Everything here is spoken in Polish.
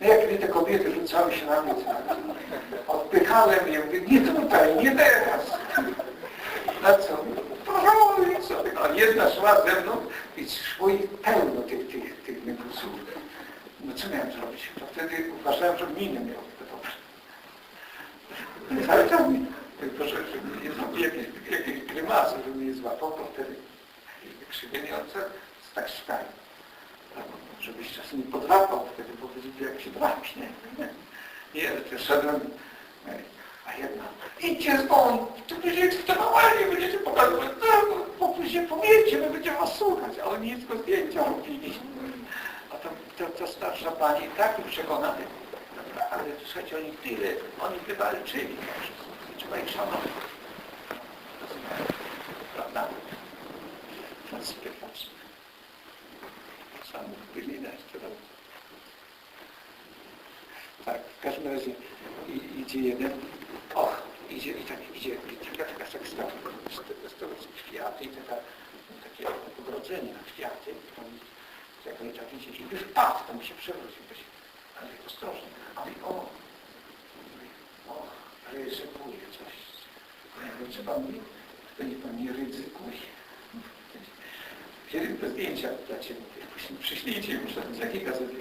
No jak te kobiety rzucały się na mnie, odpychałem je, mówię, nie tutaj, nie teraz. Na co? Proszę, sobie. A jedna szła ze mną i szło ich pełno tych, tych, tych. No co miałem zrobić? To wtedy uważałem, że minę miał. Dobrze. Ale tam, tylko że, żeby nie zrobił jakiejś, jakiejś grymasy, żeby mnie złapał, to wtedy krzywieniące tak szkali. Żebyś czasem nie podrapał wtedy, bo widzieli jak się drapie. Nie, nie to szedłem, a jedna, idźcie stąd, to będziecie eksponowani, będziecie pokazywać, no, bo później powiecie, my będziemy was słuchać, a oni nic tylko zdjęcia robili. A to, to, to starsza pani taki przekonany, dobra, ale słuchajcie, oni tyle, oni wywalczyli, trzeba ich szanować. Prawda? Falsyfikacja. Sam byli to robić. Tak, w każdym razie i, idzie jeden, och, idzie i tak idzie, i taka, taka, stała, stała kwiaty i taka, takie ogrodzenie na kwiaty, tam, jak oni tak idzie, i wpadł, tam się przewrócił, to się, ale ostrożnie, ale o, mówi, o, ryzykuje coś. Pan nie, to nie pan nie ryzykuje. Kiedy te zdjęcia dla Ciebie, przyślijcie już, z jakiej gazety